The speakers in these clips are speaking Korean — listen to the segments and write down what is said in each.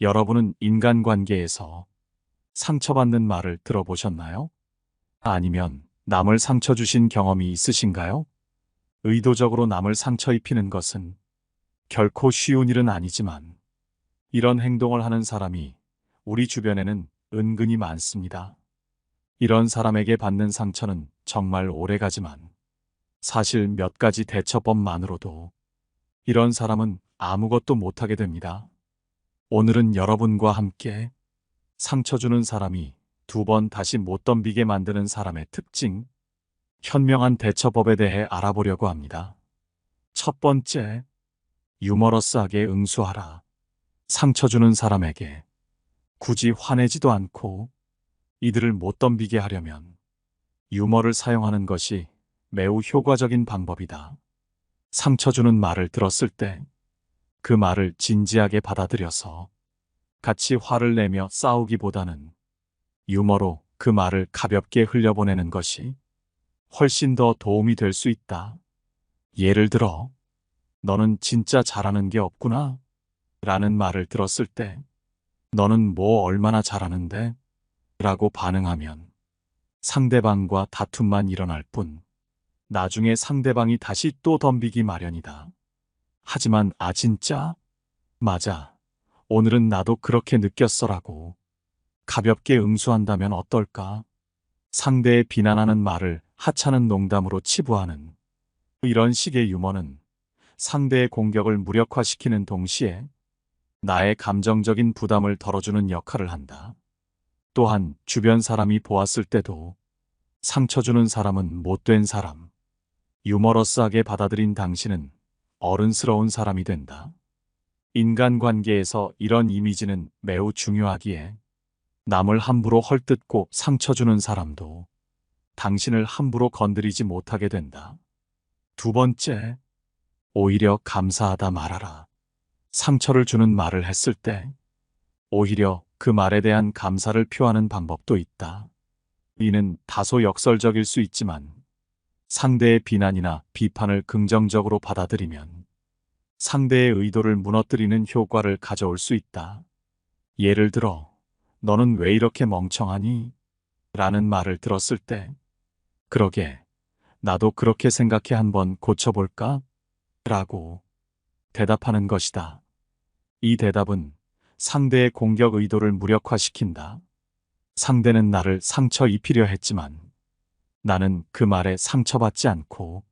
여러분은 인간관계에서 상처받는 말을 들어보셨나요? 아니면 남을 상처 주신 경험이 있으신가요? 의도적으로 남을 상처 입히는 것은 결코 쉬운 일은 아니지만 이런 행동을 하는 사람이 우리 주변에는 은근히 많습니다. 이런 사람에게 받는 상처는 정말 오래 가지만 사실 몇 가지 대처법만으로도 이런 사람은 아무것도 못하게 됩니다. 오늘은 여러분과 함께 상처 주는 사람이 두 번 다시 못 덤비게 만드는 사람의 특징, 현명한 대처법에 대해 알아보려고 합니다. 첫 번째, 유머러스하게 응수하라. 상처 주는 사람에게 굳이 화내지도 않고 이들을 못 덤비게 하려면 유머를 사용하는 것이 매우 효과적인 방법이다. 상처 주는 말을 들었을 때 그 말을 진지하게 받아들여서 같이 화를 내며 싸우기보다는 유머로 그 말을 가볍게 흘려보내는 것이 훨씬 더 도움이 될 수 있다. 예를 들어, 너는 진짜 잘하는 게 없구나. 라는 말을 들었을 때, 너는 뭐 얼마나 잘하는데? 라고 반응하면 상대방과 다툼만 일어날 뿐, 나중에 상대방이 다시 또 덤비기 마련이다. 하지만 아 진짜? 맞아. 오늘은 나도 그렇게 느꼈어라고 가볍게 응수한다면 어떨까? 상대의 비난하는 말을 하찮은 농담으로 치부하는 이런 식의 유머는 상대의 공격을 무력화시키는 동시에 나의 감정적인 부담을 덜어주는 역할을 한다. 또한 주변 사람이 보았을 때도 상처 주는 사람은 못된 사람, 유머러스하게 받아들인 당신은 어른스러운 사람이 된다. 인간관계에서 이런 이미지는 매우 중요하기에 남을 함부로 헐뜯고 상처 주는 사람도 당신을 함부로 건드리지 못하게 된다. 두 번째, 오히려 감사하다 말하라. 상처를 주는 말을 했을 때 오히려 그 말에 대한 감사를 표하는 방법도 있다. 이는 다소 역설적일 수 있지만 상대의 비난이나 비판을 긍정적으로 받아들이면 상대의 의도를 무너뜨리는 효과를 가져올 수 있다. 예를 들어, 너는 왜 이렇게 멍청하니? 라는 말을 들었을 때, 그러게, 나도 그렇게 생각해 한번 고쳐볼까? 라고 대답하는 것이다. 이 대답은 상대의 공격 의도를 무력화시킨다. 상대는 나를 상처 입히려 했지만 나는 그 말에 상처받지 않고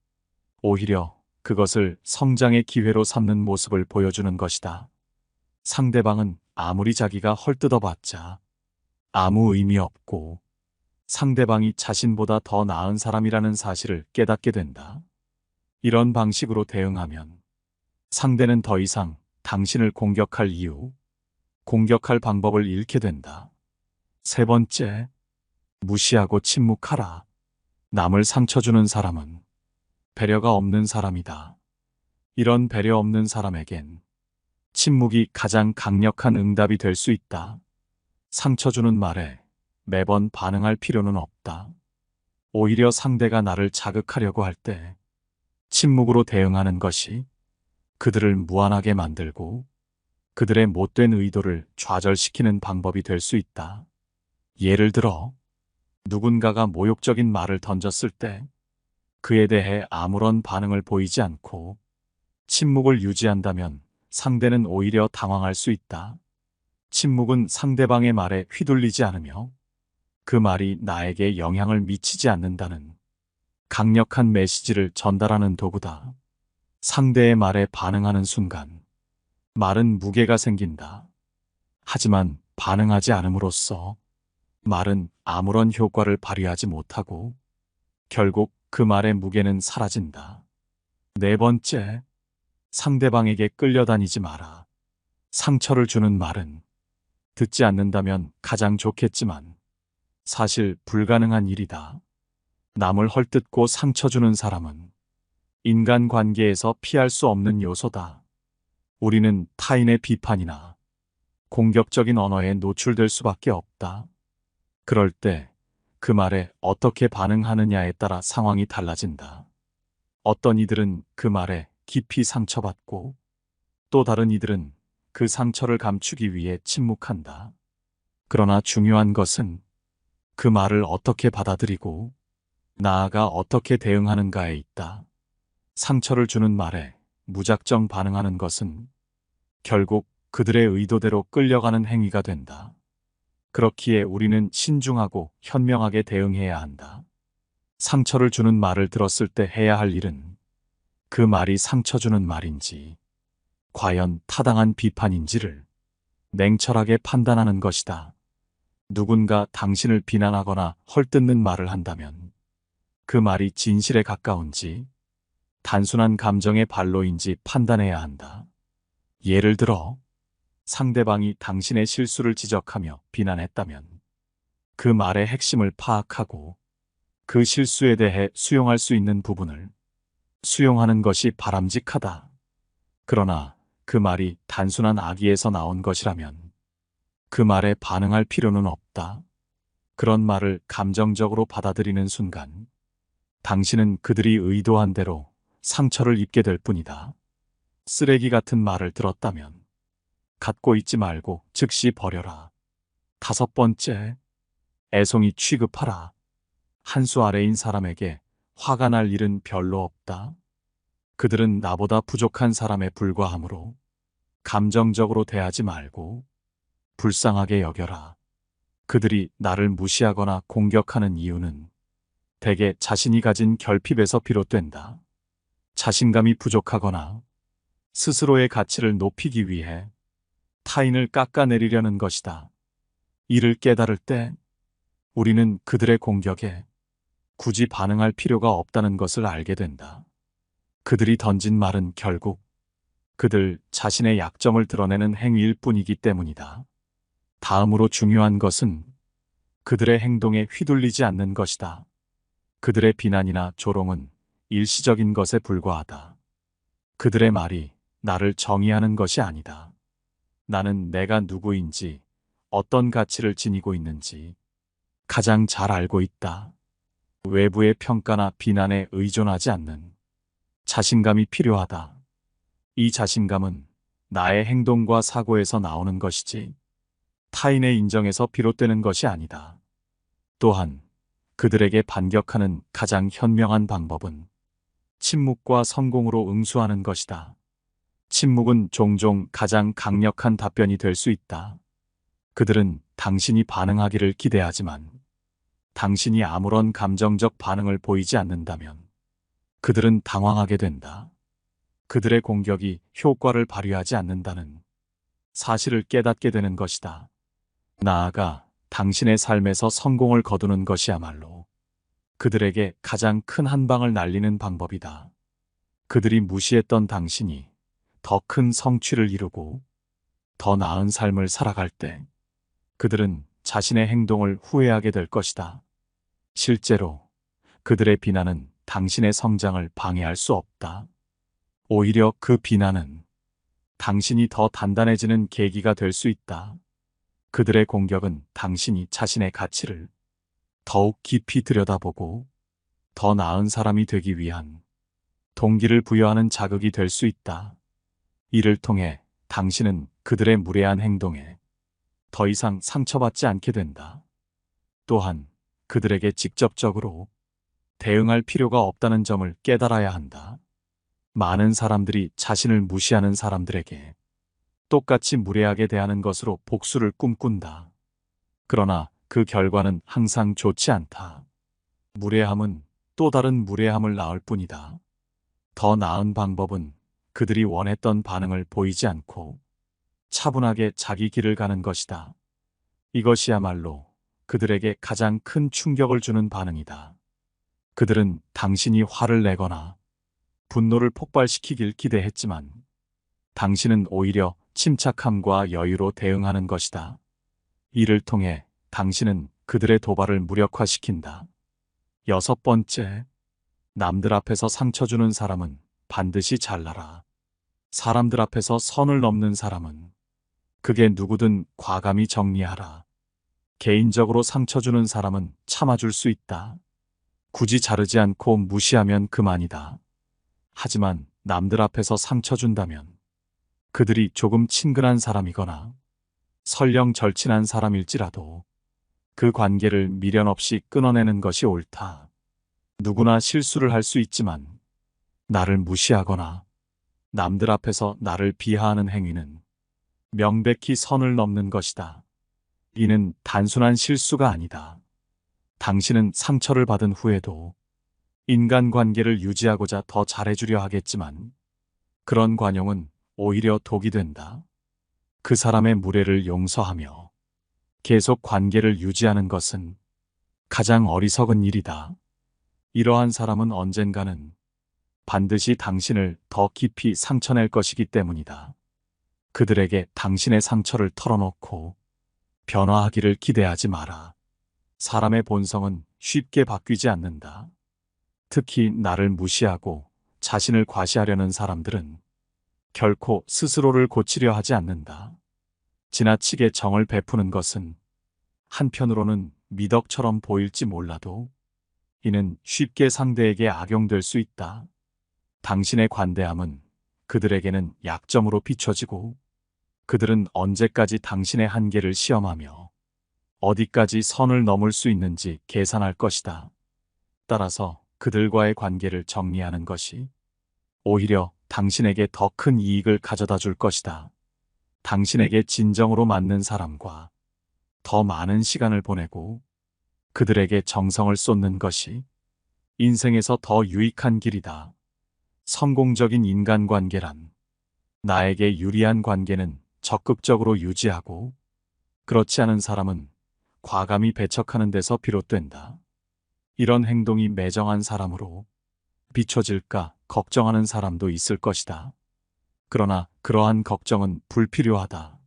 오히려 그것을 성장의 기회로 삼는 모습을 보여주는 것이다. 상대방은 아무리 자기가 헐뜯어봤자 아무 의미 없고 상대방이 자신보다 더 나은 사람이라는 사실을 깨닫게 된다. 이런 방식으로 대응하면 상대는 더 이상 당신을 공격할 이유, 공격할 방법을 잃게 된다. 세 번째, 무시하고 침묵하라. 남을 상처 주는 사람은 배려가 없는 사람이다. 이런 배려 없는 사람에겐 침묵이 가장 강력한 응답이 될 수 있다. 상처 주는 말에 매번 반응할 필요는 없다. 오히려 상대가 나를 자극하려고 할 때 침묵으로 대응하는 것이 그들을 무안하게 만들고 그들의 못된 의도를 좌절시키는 방법이 될 수 있다. 예를 들어, 누군가가 모욕적인 말을 던졌을 때 그에 대해 아무런 반응을 보이지 않고 침묵을 유지한다면 상대는 오히려 당황할 수 있다. 침묵은 상대방의 말에 휘둘리지 않으며 그 말이 나에게 영향을 미치지 않는다는 강력한 메시지를 전달하는 도구다. 상대의 말에 반응하는 순간 말은 무게가 생긴다. 하지만 반응하지 않음으로써 말은 아무런 효과를 발휘하지 못하고 결국 그 말의 무게는 사라진다. 네 번째, 상대방에게 끌려다니지 마라. 상처를 주는 말은 듣지 않는다면 가장 좋겠지만 사실 불가능한 일이다. 남을 헐뜯고 상처 주는 사람은 인간 관계에서 피할 수 없는 요소다. 우리는 타인의 비판이나 공격적인 언어에 노출될 수밖에 없다. 그럴 때 그 말에 어떻게 반응하느냐에 따라 상황이 달라진다. 어떤 이들은 그 말에 깊이 상처받고 또 다른 이들은 그 상처를 감추기 위해 침묵한다. 그러나 중요한 것은 그 말을 어떻게 받아들이고 나아가 어떻게 대응하는가에 있다. 상처를 주는 말에 무작정 반응하는 것은 결국 그들의 의도대로 끌려가는 행위가 된다. 그렇기에 우리는 신중하고 현명하게 대응해야 한다. 상처를 주는 말을 들었을 때 해야 할 일은 그 말이 상처 주는 말인지, 과연 타당한 비판인지를 냉철하게 판단하는 것이다. 누군가 당신을 비난하거나 헐뜯는 말을 한다면 그 말이 진실에 가까운지 단순한 감정의 발로인지 판단해야 한다. 예를 들어 상대방이 당신의 실수를 지적하며 비난했다면 그 말의 핵심을 파악하고 그 실수에 대해 수용할 수 있는 부분을 수용하는 것이 바람직하다. 그러나 그 말이 단순한 악의에서 나온 것이라면 그 말에 반응할 필요는 없다. 그런 말을 감정적으로 받아들이는 순간 당신은 그들이 의도한 대로 상처를 입게 될 뿐이다. 쓰레기 같은 말을 들었다면 갖고 있지 말고 즉시 버려라. 다섯 번째, 애송이 취급하라. 한 수 아래인 사람에게 화가 날 일은 별로 없다. 그들은 나보다 부족한 사람에 불과하므로 감정적으로 대하지 말고 불쌍하게 여겨라. 그들이 나를 무시하거나 공격하는 이유는 대개 자신이 가진 결핍에서 비롯된다. 자신감이 부족하거나 스스로의 가치를 높이기 위해 타인을 깎아내리려는 것이다. 이를 깨달을 때 우리는 그들의 공격에 굳이 반응할 필요가 없다는 것을 알게 된다. 그들이 던진 말은 결국 그들 자신의 약점을 드러내는 행위일 뿐이기 때문이다. 다음으로 중요한 것은 그들의 행동에 휘둘리지 않는 것이다. 그들의 비난이나 조롱은 일시적인 것에 불과하다. 그들의 말이 나를 정의하는 것이 아니다. 나는 내가 누구인지, 어떤 가치를 지니고 있는지 가장 잘 알고 있다. 외부의 평가나 비난에 의존하지 않는 자신감이 필요하다. 이 자신감은 나의 행동과 사고에서 나오는 것이지 타인의 인정에서 비롯되는 것이 아니다. 또한 그들에게 반격하는 가장 현명한 방법은 침묵과 성공으로 응수하는 것이다. 침묵은 종종 가장 강력한 답변이 될 수 있다. 그들은 당신이 반응하기를 기대하지만 당신이 아무런 감정적 반응을 보이지 않는다면 그들은 당황하게 된다. 그들의 공격이 효과를 발휘하지 않는다는 사실을 깨닫게 되는 것이다. 나아가 당신의 삶에서 성공을 거두는 것이야말로 그들에게 가장 큰 한방을 날리는 방법이다. 그들이 무시했던 당신이 더 큰 성취를 이루고 더 나은 삶을 살아갈 때 그들은 자신의 행동을 후회하게 될 것이다. 실제로 그들의 비난은 당신의 성장을 방해할 수 없다. 오히려 그 비난은 당신이 더 단단해지는 계기가 될 수 있다. 그들의 공격은 당신이 자신의 가치를 더욱 깊이 들여다보고 더 나은 사람이 되기 위한 동기를 부여하는 자극이 될 수 있다. 이를 통해 당신은 그들의 무례한 행동에 더 이상 상처받지 않게 된다. 또한 그들에게 직접적으로 대응할 필요가 없다는 점을 깨달아야 한다. 많은 사람들이 자신을 무시하는 사람들에게 똑같이 무례하게 대하는 것으로 복수를 꿈꾼다. 그러나 그 결과는 항상 좋지 않다. 무례함은 또 다른 무례함을 낳을 뿐이다. 더 나은 방법은 그들이 원했던 반응을 보이지 않고 차분하게 자기 길을 가는 것이다. 이것이야말로 그들에게 가장 큰 충격을 주는 반응이다. 그들은 당신이 화를 내거나 분노를 폭발시키길 기대했지만 당신은 오히려 침착함과 여유로 대응하는 것이다. 이를 통해 당신은 그들의 도발을 무력화시킨다. 여섯 번째, 남들 앞에서 상처 주는 사람은 반드시 잘나라. 사람들 앞에서 선을 넘는 사람은 그게 누구든 과감히 정리하라. 개인적으로 상처 주는 사람은 참아줄 수 있다. 굳이 자르지 않고 무시하면 그만이다. 하지만 남들 앞에서 상처 준다면 그들이 조금 친근한 사람이거나 설령 절친한 사람일지라도 그 관계를 미련 없이 끊어내는 것이 옳다. 누구나 실수를 할 수 있지만 나를 무시하거나 남들 앞에서 나를 비하하는 행위는 명백히 선을 넘는 것이다. 이는 단순한 실수가 아니다. 당신은 상처를 받은 후에도 인간관계를 유지하고자 더 잘해주려 하겠지만 그런 관용은 오히려 독이 된다. 그 사람의 무례를 용서하며 계속 관계를 유지하는 것은 가장 어리석은 일이다. 이러한 사람은 언젠가는 반드시 당신을 더 깊이 상처낼 것이기 때문이다. 그들에게 당신의 상처를 털어놓고 변화하기를 기대하지 마라. 사람의 본성은 쉽게 바뀌지 않는다. 특히 나를 무시하고 자신을 과시하려는 사람들은 결코 스스로를 고치려 하지 않는다. 지나치게 정을 베푸는 것은 한편으로는 미덕처럼 보일지 몰라도 이는 쉽게 상대에게 악용될 수 있다. 당신의 관대함은 그들에게는 약점으로 비춰지고 그들은 언제까지 당신의 한계를 시험하며 어디까지 선을 넘을 수 있는지 계산할 것이다. 따라서 그들과의 관계를 정리하는 것이 오히려 당신에게 더 큰 이익을 가져다 줄 것이다. 당신에게 진정으로 맞는 사람과 더 많은 시간을 보내고 그들에게 정성을 쏟는 것이 인생에서 더 유익한 길이다. 성공적인 인간관계란 나에게 유리한 관계는 적극적으로 유지하고 그렇지 않은 사람은 과감히 배척하는 데서 비롯된다. 이런 행동이 매정한 사람으로 비춰질까 걱정하는 사람도 있을 것이다. 그러나 그러한 걱정은 불필요하다.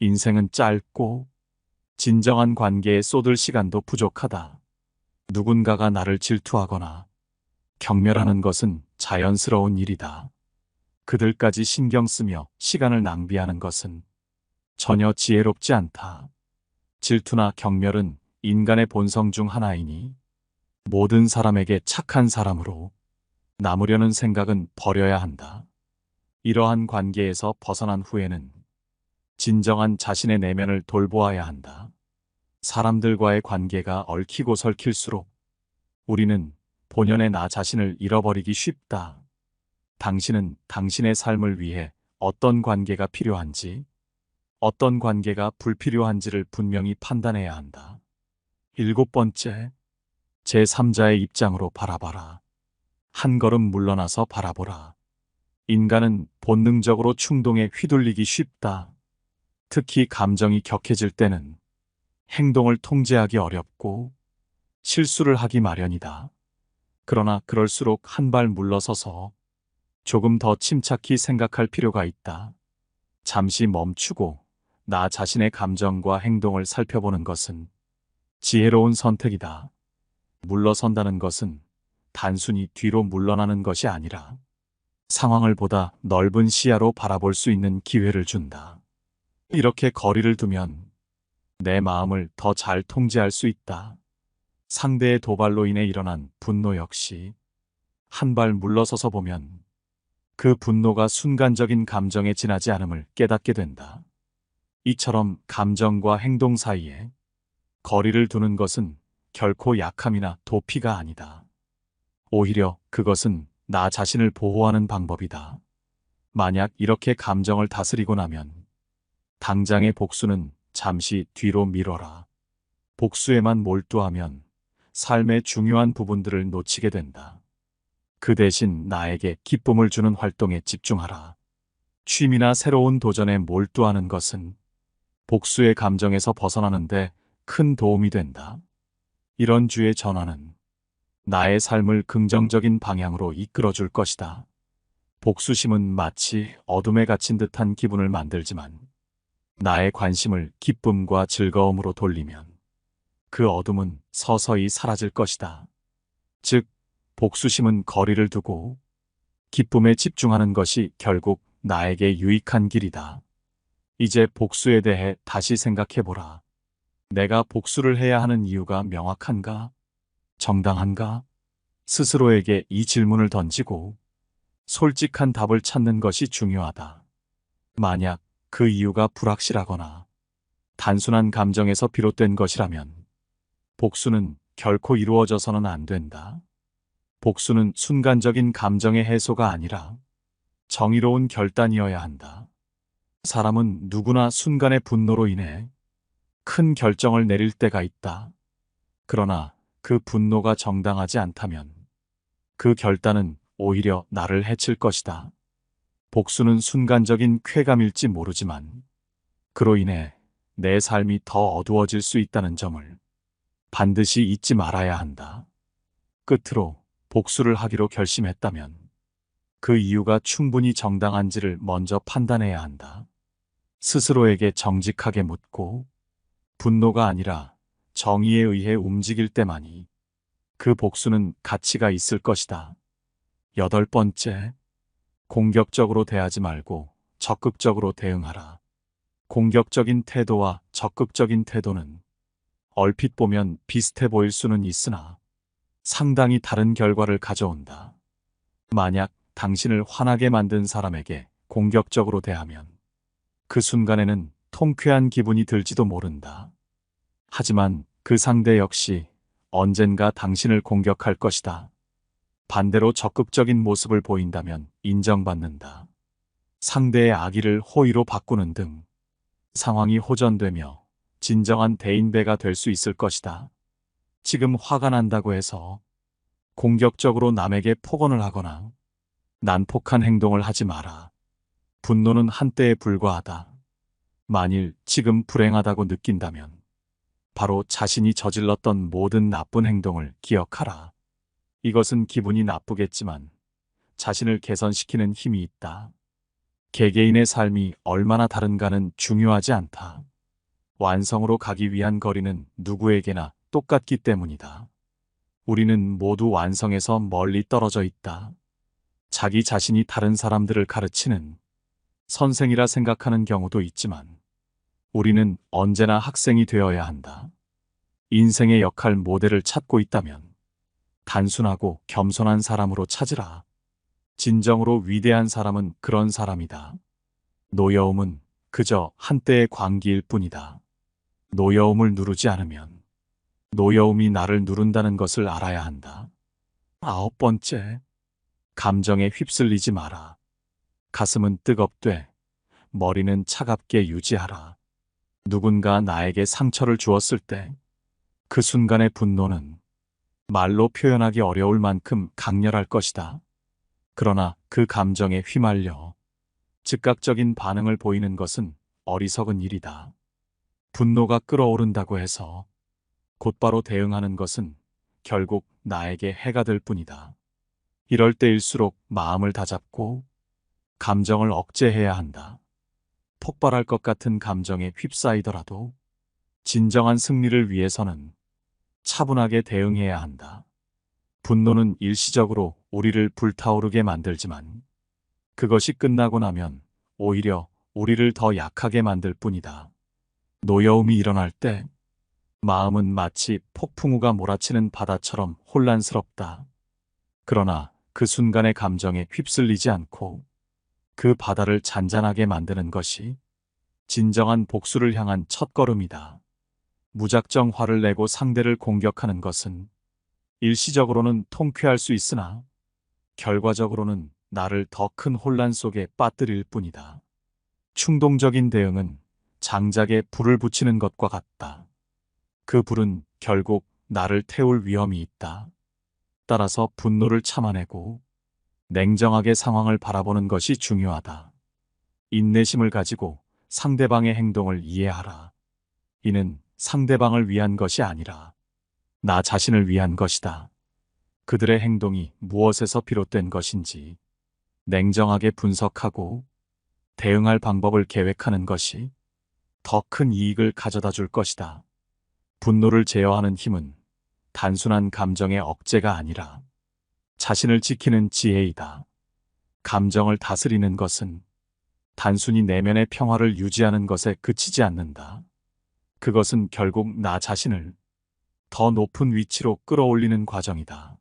인생은 짧고 진정한 관계에 쏟을 시간도 부족하다. 누군가가 나를 질투하거나 경멸하는 것은 자연스러운 일이다. 그들까지 신경 쓰며 시간을 낭비하는 것은 전혀 지혜롭지 않다. 질투나 경멸은 인간의 본성 중 하나이니 모든 사람에게 착한 사람으로 남으려는 생각은 버려야 한다. 이러한 관계에서 벗어난 후에는 진정한 자신의 내면을 돌보아야 한다. 사람들과의 관계가 얽히고 설킬수록 우리는 본연의 나 자신을 잃어버리기 쉽다. 당신은 당신의 삶을 위해 어떤 관계가 필요한지, 어떤 관계가 불필요한지를 분명히 판단해야 한다. 일곱 번째, 제3자의 입장으로 바라봐라. 한 걸음 물러나서 바라보라. 인간은 본능적으로 충동에 휘둘리기 쉽다. 특히 감정이 격해질 때는 행동을 통제하기 어렵고 실수를 하기 마련이다. 그러나 그럴수록 한 발 물러서서 조금 더 침착히 생각할 필요가 있다. 잠시 멈추고 나 자신의 감정과 행동을 살펴보는 것은 지혜로운 선택이다. 물러선다는 것은 단순히 뒤로 물러나는 것이 아니라 상황을 보다 넓은 시야로 바라볼 수 있는 기회를 준다. 이렇게 거리를 두면 내 마음을 더 잘 통제할 수 있다. 상대의 도발로 인해 일어난 분노 역시 한 발 물러서서 보면 그 분노가 순간적인 감정에 지나지 않음을 깨닫게 된다. 이처럼 감정과 행동 사이에 거리를 두는 것은 결코 약함이나 도피가 아니다. 오히려 그것은 나 자신을 보호하는 방법이다. 만약 이렇게 감정을 다스리고 나면 당장의 복수는 잠시 뒤로 미뤄라. 복수에만 몰두하면 삶의 중요한 부분들을 놓치게 된다. 그 대신 나에게 기쁨을 주는 활동에 집중하라. 취미나 새로운 도전에 몰두하는 것은 복수의 감정에서 벗어나는데 큰 도움이 된다. 이런 주의 전환은 나의 삶을 긍정적인 방향으로 이끌어 줄 것이다. 복수심은 마치 어둠에 갇힌 듯한 기분을 만들지만 나의 관심을 기쁨과 즐거움으로 돌리면 그 어둠은 서서히 사라질 것이다. 즉, 복수심은 거리를 두고 기쁨에 집중하는 것이 결국 나에게 유익한 길이다. 이제 복수에 대해 다시 생각해보라. 내가 복수를 해야 하는 이유가 명확한가? 정당한가? 스스로에게 이 질문을 던지고 솔직한 답을 찾는 것이 중요하다. 만약 그 이유가 불확실하거나 단순한 감정에서 비롯된 것이라면 복수는 결코 이루어져서는 안 된다. 복수는 순간적인 감정의 해소가 아니라 정의로운 결단이어야 한다. 사람은 누구나 순간의 분노로 인해 큰 결정을 내릴 때가 있다. 그러나 그 분노가 정당하지 않다면 그 결단은 오히려 나를 해칠 것이다. 복수는 순간적인 쾌감일지 모르지만 그로 인해 내 삶이 더 어두워질 수 있다는 점을 반드시 잊지 말아야 한다. 끝으로 복수를 하기로 결심했다면 그 이유가 충분히 정당한지를 먼저 판단해야 한다. 스스로에게 정직하게 묻고 분노가 아니라 정의에 의해 움직일 때만이 그 복수는 가치가 있을 것이다. 여덟 번째, 공격적으로 대하지 말고 적극적으로 대응하라. 공격적인 태도와 적극적인 태도는 얼핏 보면 비슷해 보일 수는 있으나 상당히 다른 결과를 가져온다. 만약 당신을 화나게 만든 사람에게 공격적으로 대하면 그 순간에는 통쾌한 기분이 들지도 모른다. 하지만 그 상대 역시 언젠가 당신을 공격할 것이다. 반대로 적극적인 모습을 보인다면 인정받는다. 상대의 악의를 호의로 바꾸는 등 상황이 호전되며 진정한 대인배가 될 수 있을 것이다. 지금 화가 난다고 해서 공격적으로 남에게 폭언을 하거나 난폭한 행동을 하지 마라. 분노는 한때에 불과하다. 만일 지금 불행하다고 느낀다면 바로 자신이 저질렀던 모든 나쁜 행동을 기억하라. 이것은 기분이 나쁘겠지만 자신을 개선시키는 힘이 있다. 개개인의 삶이 얼마나 다른가는 중요하지 않다. 완성으로 가기 위한 거리는 누구에게나 똑같기 때문이다. 우리는 모두 완성에서 멀리 떨어져 있다. 자기 자신이 다른 사람들을 가르치는 선생이라 생각하는 경우도 있지만 우리는 언제나 학생이 되어야 한다. 인생의 역할 모델을 찾고 있다면 단순하고 겸손한 사람으로 찾으라. 진정으로 위대한 사람은 그런 사람이다. 노여움은 그저 한때의 광기일 뿐이다. 노여움을 누르지 않으면 노여움이 나를 누른다는 것을 알아야 한다. 아홉 번째, 감정에 휩쓸리지 마라. 가슴은 뜨겁되 머리는 차갑게 유지하라. 누군가 나에게 상처를 주었을 때 그 순간의 분노는 말로 표현하기 어려울 만큼 강렬할 것이다. 그러나 그 감정에 휘말려 즉각적인 반응을 보이는 것은 어리석은 일이다. 분노가 끓어오른다고 해서 곧바로 대응하는 것은 결국 나에게 해가 될 뿐이다. 이럴 때일수록 마음을 다잡고 감정을 억제해야 한다. 폭발할 것 같은 감정에 휩싸이더라도 진정한 승리를 위해서는 차분하게 대응해야 한다. 분노는 일시적으로 우리를 불타오르게 만들지만 그것이 끝나고 나면 오히려 우리를 더 약하게 만들 뿐이다. 노여움이 일어날 때 마음은 마치 폭풍우가 몰아치는 바다처럼 혼란스럽다. 그러나 그 순간의 감정에 휩쓸리지 않고 그 바다를 잔잔하게 만드는 것이 진정한 복수를 향한 첫걸음이다. 무작정 화를 내고 상대를 공격하는 것은 일시적으로는 통쾌할 수 있으나 결과적으로는 나를 더 큰 혼란 속에 빠뜨릴 뿐이다. 충동적인 대응은 장작에 불을 붙이는 것과 같다. 그 불은 결국 나를 태울 위험이 있다. 따라서 분노를 참아내고 냉정하게 상황을 바라보는 것이 중요하다. 인내심을 가지고 상대방의 행동을 이해하라. 이는 상대방을 위한 것이 아니라 나 자신을 위한 것이다. 그들의 행동이 무엇에서 비롯된 것인지 냉정하게 분석하고 대응할 방법을 계획하는 것이 더 큰 이익을 가져다 줄 것이다. 분노를 제어하는 힘은 단순한 감정의 억제가 아니라 자신을 지키는 지혜이다. 감정을 다스리는 것은 단순히 내면의 평화를 유지하는 것에 그치지 않는다. 그것은 결국 나 자신을 더 높은 위치로 끌어올리는 과정이다.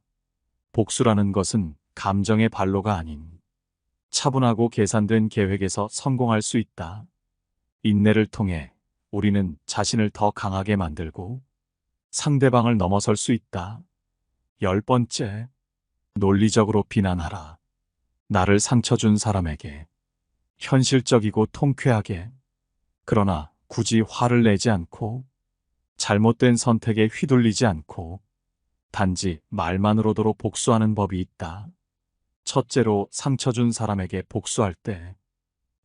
복수라는 것은 감정의 발로가 아닌 차분하고 계산된 계획에서 성공할 수 있다. 인내를 통해 우리는 자신을 더 강하게 만들고 상대방을 넘어설 수 있다. 열 번째, 논리적으로 비난하라. 나를 상처 준 사람에게 현실적이고 통쾌하게 그러나 굳이 화를 내지 않고 잘못된 선택에 휘둘리지 않고 단지 말만으로도 복수하는 법이 있다. 첫째로 상처 준 사람에게 복수할 때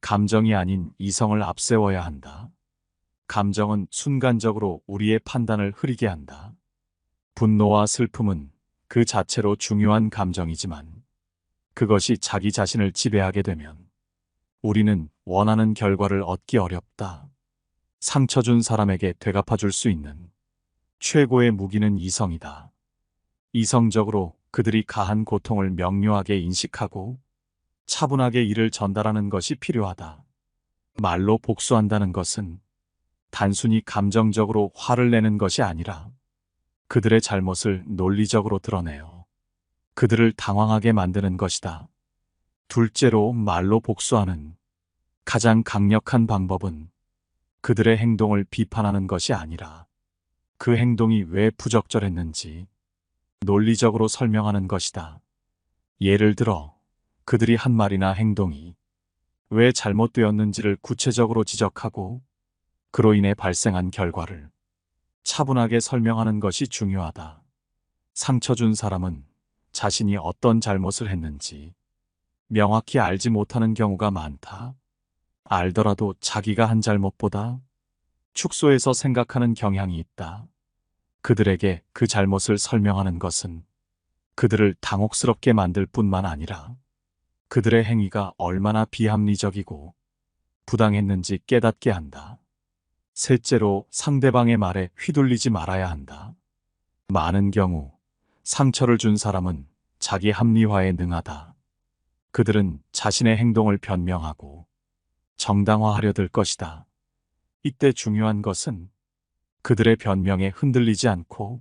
감정이 아닌 이성을 앞세워야 한다. 감정은 순간적으로 우리의 판단을 흐리게 한다. 분노와 슬픔은 그 자체로 중요한 감정이지만 그것이 자기 자신을 지배하게 되면 우리는 원하는 결과를 얻기 어렵다. 상처 준 사람에게 되갚아 줄 수 있는 최고의 무기는 이성이다. 이성적으로 그들이 가한 고통을 명료하게 인식하고 차분하게 이를 전달하는 것이 필요하다. 말로 복수한다는 것은 단순히 감정적으로 화를 내는 것이 아니라 그들의 잘못을 논리적으로 드러내요. 그들을 당황하게 만드는 것이다. 둘째로 말로 복수하는 가장 강력한 방법은 그들의 행동을 비판하는 것이 아니라 그 행동이 왜 부적절했는지 논리적으로 설명하는 것이다. 예를 들어 그들이 한 말이나 행동이 왜 잘못되었는지를 구체적으로 지적하고 그로 인해 발생한 결과를 차분하게 설명하는 것이 중요하다. 상처 준 사람은 자신이 어떤 잘못을 했는지 명확히 알지 못하는 경우가 많다. 알더라도 자기가 한 잘못보다 축소해서 생각하는 경향이 있다. 그들에게 그 잘못을 설명하는 것은 그들을 당혹스럽게 만들 뿐만 아니라 그들의 행위가 얼마나 비합리적이고 부당했는지 깨닫게 한다. 셋째로 상대방의 말에 휘둘리지 말아야 한다. 많은 경우 상처를 준 사람은 자기 합리화에 능하다. 그들은 자신의 행동을 변명하고 정당화하려 들 것이다. 이때 중요한 것은 그들의 변명에 흔들리지 않고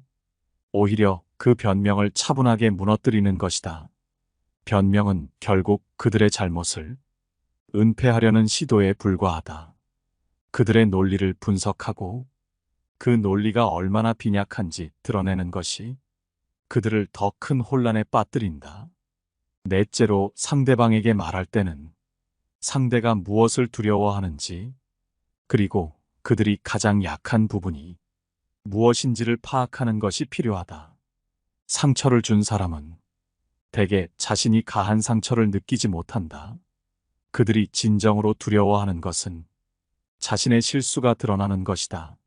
오히려 그 변명을 차분하게 무너뜨리는 것이다. 변명은 결국 그들의 잘못을 은폐하려는 시도에 불과하다. 그들의 논리를 분석하고 그 논리가 얼마나 빈약한지 드러내는 것이 그들을 더 큰 혼란에 빠뜨린다. 넷째로 상대방에게 말할 때는 상대가 무엇을 두려워하는지 그리고 그들이 가장 약한 부분이 무엇인지를 파악하는 것이 필요하다. 상처를 준 사람은 대개 자신이 가한 상처를 느끼지 못한다. 그들이 진정으로 두려워하는 것은 자신의 실수가 드러나는 것이다.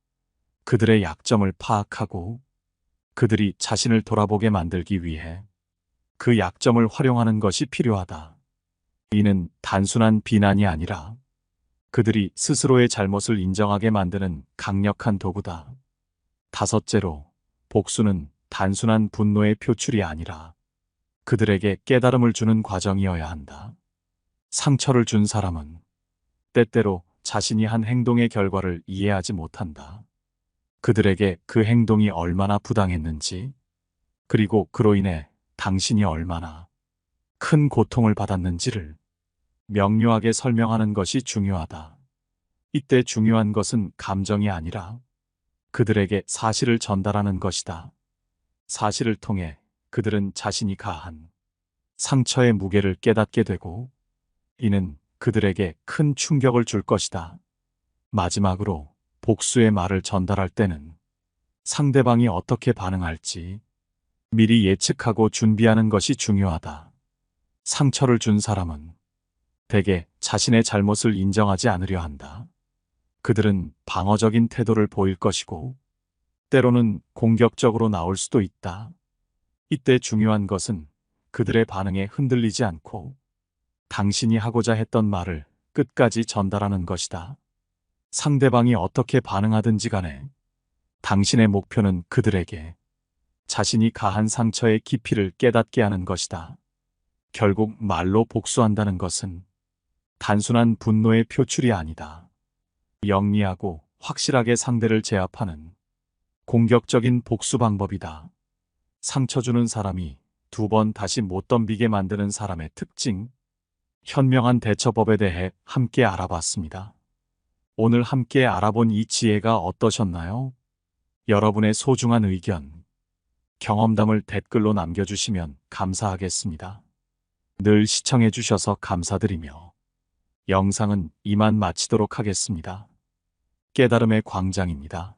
그들의 약점을 파악하고 그들이 자신을 돌아보게 만들기 위해 그 약점을 활용하는 것이 필요하다. 이는 단순한 비난이 아니라 그들이 스스로의 잘못을 인정하게 만드는 강력한 도구다. 다섯째로, 복수는 단순한 분노의 표출이 아니라 그들에게 깨달음을 주는 과정이어야 한다. 상처를 준 사람은 때때로 자신이 한 행동의 결과를 이해하지 못한다. 그들에게 그 행동이 얼마나 부당했는지, 그리고 그로 인해 당신이 얼마나 큰 고통을 받았는지를 명료하게 설명하는 것이 중요하다. 이때 중요한 것은 감정이 아니라 그들에게 사실을 전달하는 것이다. 사실을 통해 그들은 자신이 가한 상처의 무게를 깨닫게 되고 이는 그들에게 큰 충격을 줄 것이다. 마지막으로 복수의 말을 전달할 때는 상대방이 어떻게 반응할지 미리 예측하고 준비하는 것이 중요하다. 상처를 준 사람은 대개 자신의 잘못을 인정하지 않으려 한다. 그들은 방어적인 태도를 보일 것이고 때로는 공격적으로 나올 수도 있다. 이때 중요한 것은 그들의 반응에 흔들리지 않고 당신이 하고자 했던 말을 끝까지 전달하는 것이다. 상대방이 어떻게 반응하든지 간에 당신의 목표는 그들에게 자신이 가한 상처의 깊이를 깨닫게 하는 것이다. 결국 말로 복수한다는 것은 단순한 분노의 표출이 아니다. 영리하고 확실하게 상대를 제압하는 공격적인 복수 방법이다. 상처 주는 사람이 두 번 다시 못 덤비게 만드는 사람의 특징. 현명한 대처법에 대해 함께 알아봤습니다. 오늘 함께 알아본 이 지혜가 어떠셨나요? 여러분의 소중한 의견, 경험담을 댓글로 남겨주시면 감사하겠습니다. 늘 시청해주셔서 감사드리며 영상은 이만 마치도록 하겠습니다. 깨달음의 광장입니다.